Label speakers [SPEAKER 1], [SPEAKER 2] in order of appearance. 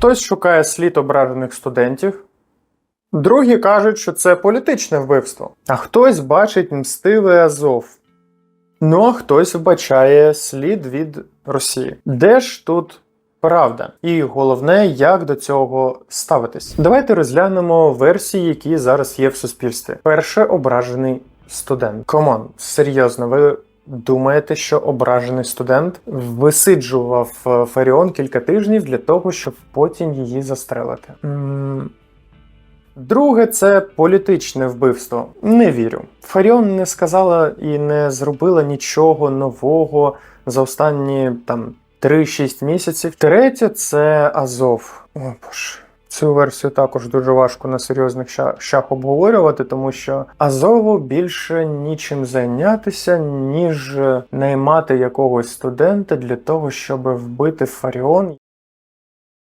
[SPEAKER 1] Хтось шукає слід ображених студентів, другі кажуть, що це політичне вбивство, а хтось бачить мстивий Азов. Ну а хтось вбачає слід від Росії. Де ж тут правда? І головне, як до цього ставитись. Давайте розглянемо версії, які зараз є в суспільстві. Перше ображений студент. Комон, серйозно, ви думаєте, що ображений студент висиджував е, Фаріон кілька тижнів для того, щоб потім її застрелити? Друге, це політичне вбивство. Не вірю. Фаріон не сказала і не зробила нічого нового за останні там 3-6 місяців. Третє це Азов. О боже. Цю версію також дуже важко на серйозних щах обговорювати, тому що Азову більше нічим зайнятися, ніж наймати якогось студента для того, щоб вбити Фаріон.